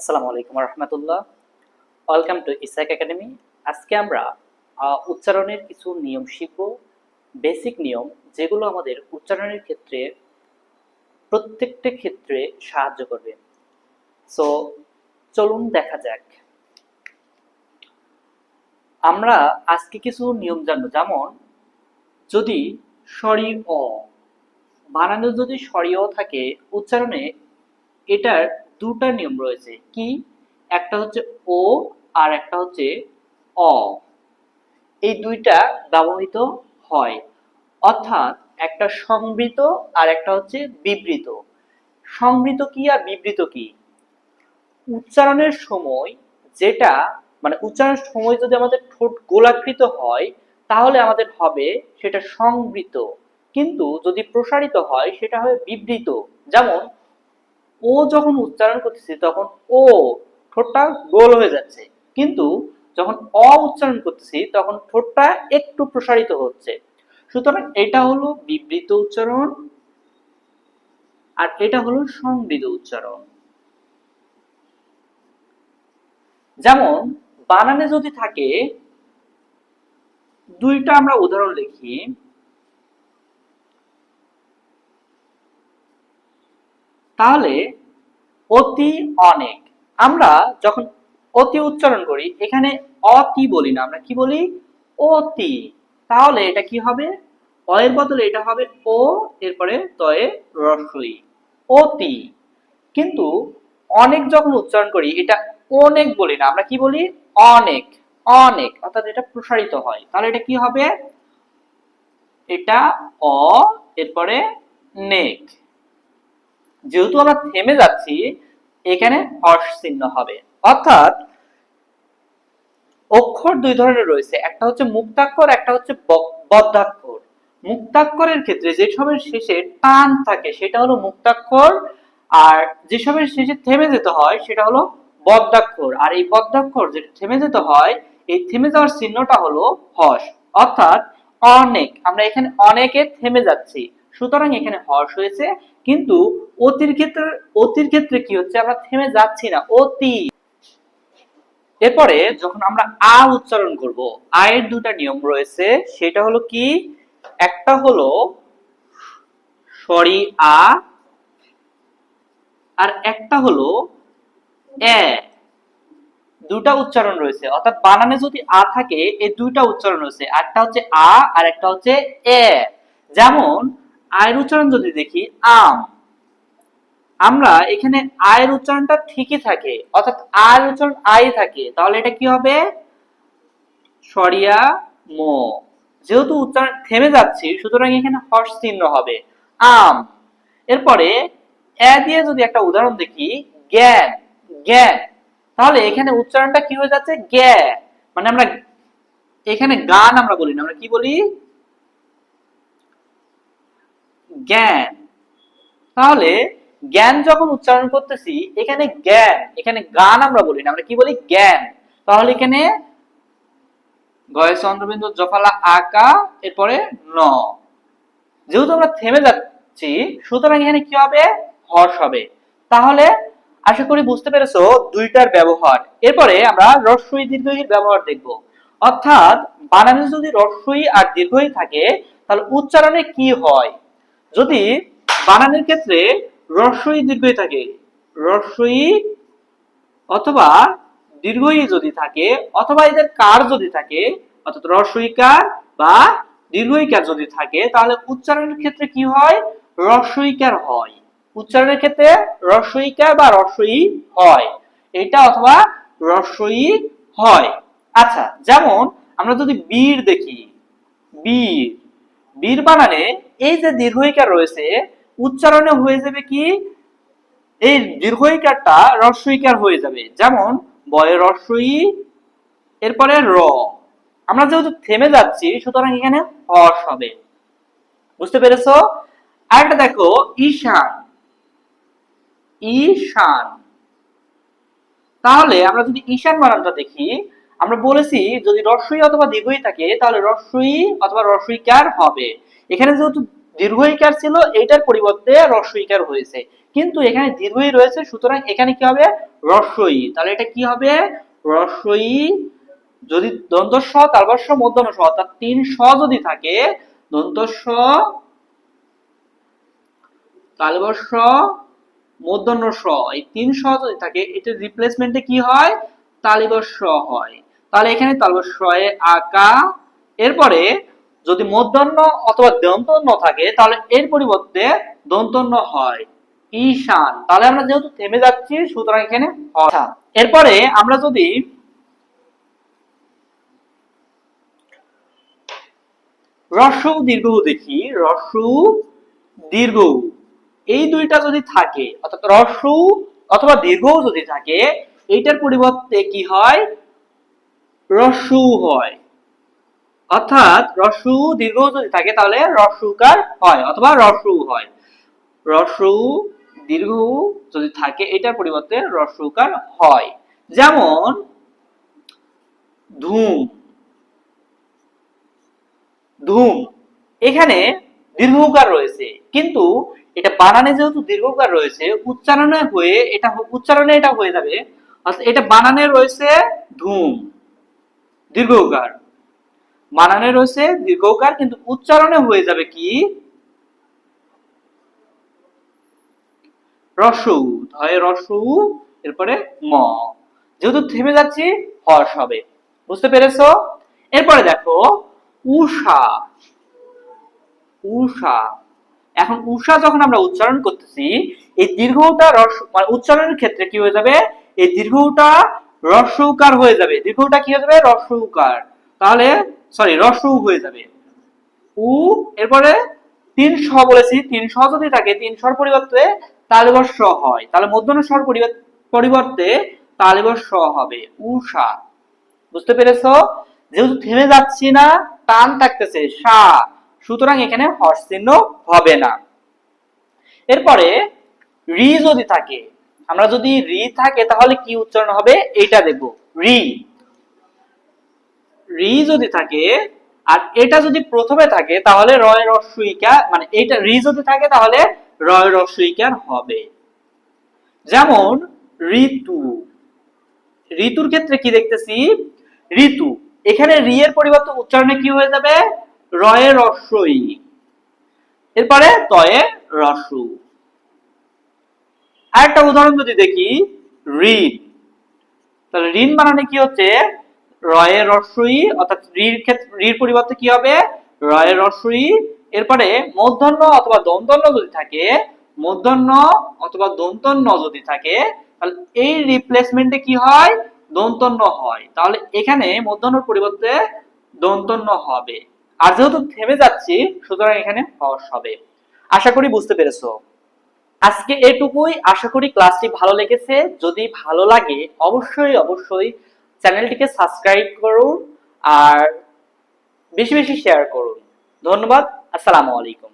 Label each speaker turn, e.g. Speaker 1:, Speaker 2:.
Speaker 1: আসসালামু আলাইকুম রহমতুল্লাহ ওয়েলকাম টু ইসাক একাডেমি আজকে আমরা উচ্চারণের কিছু নিয়ম শিখব বেসিক নিয়ম, যেগুলো আমাদের উচ্চারণের ক্ষেত্রে প্রত্যেকটা ক্ষেত্রে সাহায্য করবে। সো চলুন দেখা যাক। আমরা আজকে কিছু নিয়ম জানব। যেমন, যদি স্বরি অ বানানো যদি স্বরি অ থাকে, উচ্চারণে এটার দুটা নিয়ম রয়েছে। কি? একটা হচ্ছে ও আর একটা হচ্ছে অ। এই দুইটা ব্যবহৃত হয়। অর্থাৎ একটা সংবৃত আর একটা হচ্ছে বিবৃত। সংবৃত কি আর বিবৃত কি? উচ্চারণের সময় যেটা মানে উচ্চারণের সময় যদি আমাদের ঠোঁট গোলাকৃত হয়, তাহলে আমাদের হবে সেটা সংবৃত। কিন্তু যদি প্রসারিত হয়, সেটা হবে বিবৃত। যেমন ও যখন উচ্চারণ করতেছি, তখন ও ঠোঁটটা গোল হয়ে যাচ্ছে। কিন্তু যখন অ উচ্চারণ করতেছি, তখন ঠোঁটটা একটু প্রসারিত হচ্ছে। সুতরাং এটা হলো বিবৃত উচ্চারণ আর এটা হলো সংবৃত উচ্চারণ। যেমন, বানানে যদি থাকে, দুইটা আমরা উদাহরণ লিখি। তাহলে অতি অনেক। আমরা যখন অতি উচ্চারণ করি, এখানে অতি বলি না, আমরা কি বলি? অতি তাহলে এটা কি হবে? অ এর বদলে এটা হবে ও এরপরে তয়ে রসই অতি কিন্তু অনেক যখন উচ্চারণ করি, এটা অনেক বলি না, আমরা কি বলি? অনেক অনেক, অর্থাৎ এটা প্রসারিত হয়। তাহলে এটা কি হবে? এটা অ, এরপরে নেক। যেহেতু আমরা থেমে যাচ্ছি, এখানে হর্ষ চিহ্ন হবে। অর্থাৎ অক্ষর দুই ধরনের রয়েছে। একটা হচ্ছে মুক্তাক্ষর, একটা হচ্ছে বদ্ধাক্ষর মুক্তাক্ষরের ক্ষেত্রে যেসবের শেষে টান থাকে, সেটা হলো মুক্তাক্ষর, আর যেসবের শেষে থেমে যেতে হয়, সেটা হলো বদ্ধাক্ষর আর এই বদ্ধাক্ষর যেটা থেমে যেতে হয়, এই থেমে যাওয়ার চিহ্নটা হলো হস অর্থাৎ অনেক, আমরা এখানে অনেকে থেমে যাচ্ছি। সুতরাং এখানে হর্ষ হয়েছে, কিন্তু অতির ক্ষেত্রে অতির ক্ষেত্রে কি হচ্ছে? আমরা থেমে যাচ্ছি না, অতি। এরপরে যখন আমরা আ উচ্চারণ করব আয়ের দুটা নিয়ম রয়েছে, সেটা হলো কি? একটা হলো সরি আ, আর একটা হলো এ। দুটা উচ্চারণ রয়েছে, অর্থাৎ বানানে যদি আ থাকে, এই দুইটা উচ্চারণ রয়েছে একটা হচ্ছে আ আর একটা হচ্ছে এ। যেমন আয়ের উচ্চারণ যদি দেখি, আম। আমরা এখানে আয়ের উচ্চারণটা ঠিকই থাকে, অর্থাৎ আয়ের উচ্চারণ আই থাকে, তাহলে এটা কি হবে? সরিয়া মো। যেহেতু উচ্চারণ থেমে যাচ্ছে, সুতরাং এখানে হর্ষ চিহ্ন হবে। আম। এরপরে, এ দিয়ে যদি একটা উদাহরণ দেখি, জ্ঞান জ্ঞান। তাহলে এখানে উচ্চারণটা কি হয়ে যাচ্ছে? জ্ঞা। মানে আমরা এখানে গান আমরা বলি না, আমরা কি বলি? জ্ঞান। তাহলে জ্ঞান যখন উচ্চারণ করতেছি, এখানে জ্ঞান, এখানে গান আমরা বলি না, আমরা কি বলি? জ্ঞান। তাহলে এখানে গয়ে চন্দ্রবিন্দু জফালা, আকা, এরপরে ন। যেহেতু আমরা থেমে যাচ্ছি, সুতরাং এখানে কি হবে? হর্ষ হবে। তাহলে আশা করি বুঝতে পেরেছ দুইটার ব্যবহার। এরপরে আমরা রস্বই দীর্ঘইর ব্যবহার দেখব। অর্থাৎ বানানে যদি রস্বই আর দীর্ঘই থাকে, তাহলে উচ্চারণে কি হয়? যদি বানানের ক্ষেত্রে রস্বই দীর্ঘই থাকে রস্বই অথবা দীর্ঘই যদি থাকে, অথবা এদের কার যদি থাকে, অর্থাৎ রস্বইকার বা দীর্ঘইকার যদি থাকে, তাহলে উচ্চারণের ক্ষেত্রে কি হয়? রস্বইকার হয়। উচ্চারণের ক্ষেত্রে রস্বইকার বা রস্বই হয়। এটা অথবা রস্বই হয়। আচ্ছা যেমন আমরা যদি বীর দেখি, বীর। বীর বানানে এই যে দীর্ঘইকার রয়েছে, উচ্চারণে হয়ে যাবে কি? এই দীর্ঘইকারটা রস্বইকার হয়ে যাবে। যেমন, বয়ে রস্বই, এরপরে র। আমরা যেহেতু থেমে যাচ্ছি, সুতরাং এখানে হর্ষ হবে। বুঝতে পেরেছ? আরেকটা দেখো, ঈশান। ঈশান। তাহলে আমরা যদি ঈশান বানানটা দেখি, আমরা বলেছি যদি রস্বই অথবা দীর্ঘই থাকে, তাহলে রস্বই অথবা রস্বইকার হবে। এখানে যেহেতু দীর্ঘ ইকার ছিল এটার পরিবর্তে হ্রস্ব ইকার হয়েছে। কিন্তু এখানে দীর্ঘই রয়েছে, সুতরাং এখানে কি হবে? হ্রস্বই তাহলে এটা কি হবে? হ্রস্বই যদি দন্ত স তারপর স মধ্যম স অর্থাৎ তিন স যদি থাকে দন্ত স তালবর্ষ মূর্ধন্য স এই তিন স যদি থাকে, এটার রিপ্লেসমেন্টে কি হয়? তালিবর্ষ হয়। তাহলে এখানে তালবর্ষ এ আকা, এরপরে যদি মূর্ধন্য অথবা দন্তন্য থাকে, তাহলে এর পরিবর্তে দন্তন্য হয়। ঈশান। তাহলে আমরা যেহেতু থেমে যাচ্ছি, সুতরাং এখানে আচ্ছা এরপরে আমরা যদি রস্য দীর্ঘ দেখি, রস্য দীর্ঘ। এই দুইটা যদি থাকে, অর্থাৎ রস্য অথবা দীর্ঘ যদি থাকে, এইটার পরিবর্তে কি হয়? রস্যু হয়। অর্থাৎ রস্যু দীর্ঘ যদি থাকে তাহলে রস্যুকার হয় অথবা রস্যু হয়। রস্যু দীর্ঘ যদি থাকে, এটার পরিবর্তে রস্যুকার হয়। যেমন ধূম। ধূম। এখানে দীর্ঘকার রয়েছে, কিন্তু এটা বানানে যেহেতু দীর্ঘকার রয়েছে, উচ্চারণে হয়ে এটা উচ্চারণে এটা হয়ে যাবে। এটা বানানে রয়েছে ধূম, দীর্ঘকার। বানানে রয়েছে, দীর্ঘকার, কিন্তু উচ্চারণে হয়ে যাবে কি? রসু এরপরে ম। যেহেতু থেমে হর্ষ হবে। বুঝতে পেরেছ? এরপরে দেখো, উষা। উষা। এখন উষা যখন আমরা উচ্চারণ করতেছি, এই দীর্ঘটা রস মানে উচ্চারণের ক্ষেত্রে কি হয়ে যাবে? এই দীর্ঘটা রস্যকার হয়ে যাবে। দীর্ঘটা কি হয়ে যাবে? রস্যকার তাহলে সরি রস্য হয়ে যাবে। উ, এরপরে তিন স বলেছি, তিন স যদি থাকে, তিন স্বর পরিবর্তে তালিবর স হয়। তাহলে মধ্যন স্বর পরিবর্তে তালিবর স হবে। উষা বুঝতে পেরেছ? যেহেতু থেমে যাচ্ছি না, টান থাকতেছে, সা। সুতরাং এখানে হর্ষ চিহ্ন হবে না। এরপরে রি যদি থাকে, আমরা যদি রি থাকে, তাহলে কি উচ্চারণ হবে? এইটা দেখব। রি। রি যদি থাকে, আর এটা যদি প্রথমে থাকে, তাহলে রয় রস্যইকা মানে এটা রি যদি থাকে, তাহলে রয় রস্যইকার হবে। যেমন ঋতু। ঋতুর ক্ষেত্রে কি দেখতেছি? ঋতু। এখানে রি এর পরিবর্তে উচ্চারণে কি হয়ে যাবে? রয়ে রস্যই এরপরে তয়ে রসু। আরেকটা উদাহরণ যদি দেখি, ঋণ। তাহলে ঋণ বানানে কি হচ্ছে? রয়ের রস্যই অর্থাৎ রির ক্ষেত্রে রির পরিবর্তে কি হবে? রয়ের রস্যই এরপরে মূর্ধন্য অথবা দন্তন্য যদি থাকে মূর্ধন্য অথবা দন্তন্য যদি থাকে, তাহলে এই রিপ্লেসমেন্টে কি হয়? দন্তন্য হয়। তাহলে এখানে মূর্ধন্যর পরিবর্তে দন্তন্য হবে। আর যেহেতু থেমে যাচ্ছি, সুতরাং এখানে হর্ষ হবে। আশা করি বুঝতে পেরেছ। আজকে এটুকুই। আশা করি ক্লাসটি ভালো লেগেছে। যদি ভালো লাগে, অবশ্যই অবশ্যই চ্যানেলটিকে সাবস্ক্রাইব করুন আর বেশি বেশি শেয়ার করুন। ধন্যবাদ আসসালামু আলাইকুম।